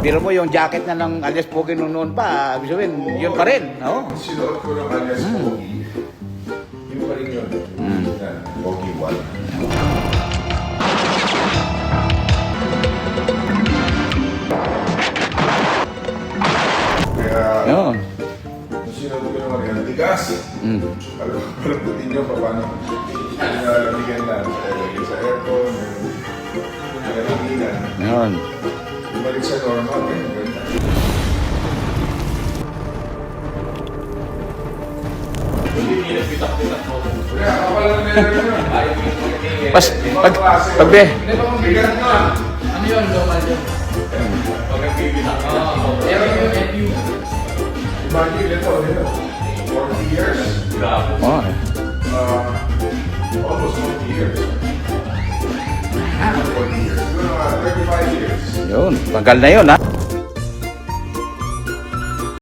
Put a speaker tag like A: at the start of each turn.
A: Pero mo yung jacket na ng alias Pogi nung noon pa, ibig sabihin, yun pa rin. Oo.
B: Sinuot ko ng alias Pogi. Yun pa rin yun.
A: Mm.
B: Pogi 1. Kaya,
A: Yun.
B: nung sinuot ko naman yan, tigas.
A: Mm.
B: Alam ko, alam ko ninyo pa paano nilalamigan na. Eh, sa aircon, nalamigan.
A: Yun.
B: Bumalik sa normal, eh, ganda. Kaya, kapal lang nila rin yun.
A: Pas, pag, pag, be,
B: Bigat na.
C: Ano yun, local yun?
B: Pag nagbibitak ka.
C: Pero yung FU.
B: Imagine ito, ito. 40 years.
A: oh,
B: Uh, almost 40 years. Ah, 40 years. Siguro mga 35 years.
A: yun, tagal na yun, ha?